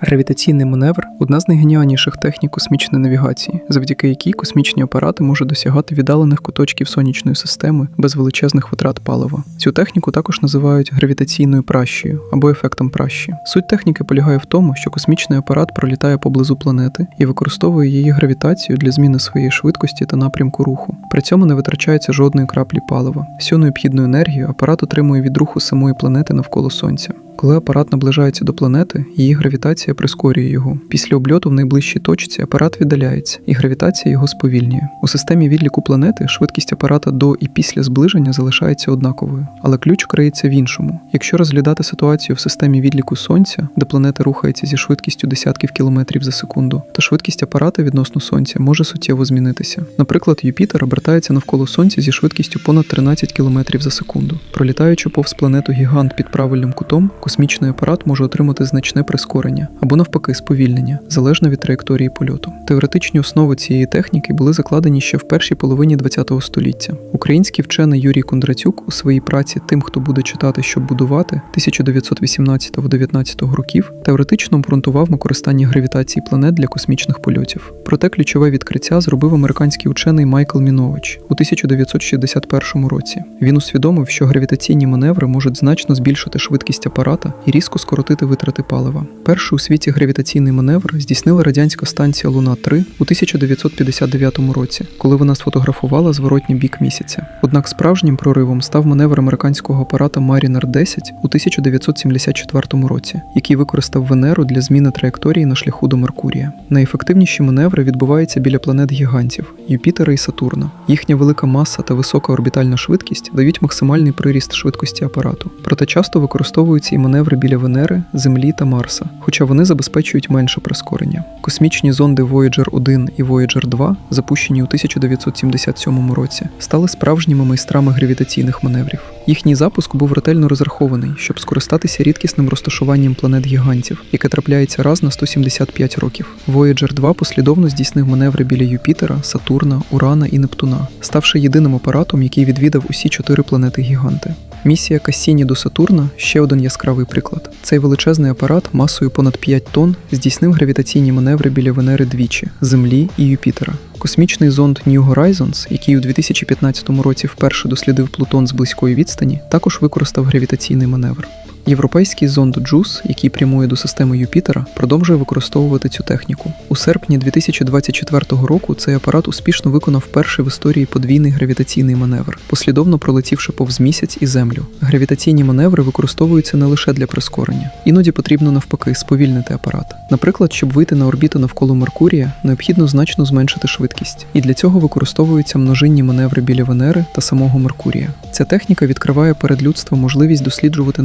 Гравітаційний маневр одна з найгеніальніших технік космічної навігації, завдяки якій космічні апарати можуть досягати віддалених куточків сонячної системи без величезних витрат палива. Цю техніку також називають гравітаційною пращею або ефектом пращі. Суть техніки полягає в тому, що космічний апарат пролітає поблизу планети і використовує її гравітацію для зміни своєї швидкості та напрямку руху. При цьому не витрачається жодної краплі палива. Всю необхідну енергію апарат отримує від руху самої планети навколо сонця. Коли апарат наближається до планети, її гравітація прискорює його. Після обльоту в найближчій точці апарат віддаляється, і гравітація його сповільнює. У системі відліку планети швидкість апарата до і після зближення залишається однаковою, але ключ криється в іншому. Якщо розглядати ситуацію в системі відліку сонця, де планета рухається зі швидкістю десятків кілометрів за секунду, то швидкість апарата відносно сонця може суттєво змінитися. Наприклад, Юпітер обертається навколо сонця зі швидкістю понад 13 км за секунду. Пролітаючи повз планету гігант під правильним кутом, космічний апарат може отримати значне прискорення або навпаки сповільнення, залежно від траєкторії польоту. Теоретичні основи цієї техніки були закладені ще в першій половині ХХ століття. Український вчений Юрій Кондратюк у своїй праці Тим, хто буде читати, щоб будувати 1918-19 років, теоретично обґрунтував використання гравітації планет для космічних польотів. Проте ключове відкриття зробив американський учений Майкл Мінович у 1961 році. Він усвідомив, що гравітаційні маневри можуть значно збільшити швидкість апарата і різко скоротити витрати палива. Перший у світі гравітаційний маневр здійснила радянська станція Луна 3 у 1959 році, коли вона сфотографувала зворотній бік місяця. Однак справжнім проривом став маневр американського апарата Mariner 10 у 1974 році, який використав Венеру для зміни траєкторії на шляху до Меркурія. Найефективніші маневри відбуваються біля планет гігантів Юпітера і Сатурна. Їхня велика маса та висока орбітальна швидкість дають максимальний приріст швидкості апарату. Проте часто використовуються і маневри біля Венери, Землі та Марса, хоча вони забезпечують менше прискорення. Космічні зонди Voyager 1 і Voyager 2, запущені у 1977 році, стали справжніми майстрами гравітаційних маневрів. Їхній запуск був ретельно розрахований, щоб скористатися рідкісним розташуванням планет гігантів, яке трапляється раз на 175 років. Voyager 2 послідовно здійснив маневри біля Юпітера, Сатурна, Урана і Нептуна, ставши єдиним апаратом, який відвідав усі чотири планети гіганти. Місія Кассіні до Сатурна ще один яскравий приклад. Цей величезний апарат масою понад 5 тонн здійснив гравітаційні маневри біля Венери двічі, Землі і Юпітера. Космічний зонд New Horizons, який у 2015 році вперше дослідив Плутон з близької відстані, також використав гравітаційний маневр. Європейський зонд JUICE, який прямує до системи Юпітера, продовжує використовувати цю техніку. У серпні 2024 року цей апарат успішно виконав перший в історії подвійний гравітаційний маневр, послідовно пролетівши повз місяць і землю. Гравітаційні маневри використовуються не лише для прискорення, іноді потрібно навпаки сповільнити апарат. Наприклад, щоб вийти на орбіту навколо Меркурія, необхідно значно зменшити швидкість, і для цього використовуються множинні маневри біля Венери та самого Меркурія. Ця техніка відкриває перед людством можливість досліджувати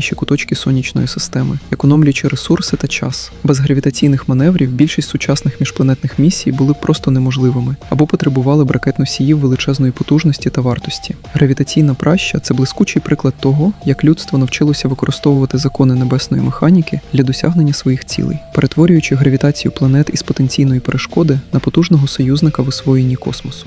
найвіддаленіші куточки сонячної системи, економлюючи ресурси та час. Без гравітаційних маневрів більшість сучасних міжпланетних місій були просто неможливими або потребували б ракет-носіїв величезної потужності та вартості. Гравітаційна праща це блискучий приклад того, як людство навчилося використовувати закони небесної механіки для досягнення своїх цілей, перетворюючи гравітацію планет із потенційної перешкоди на потужного союзника в освоєнні космосу.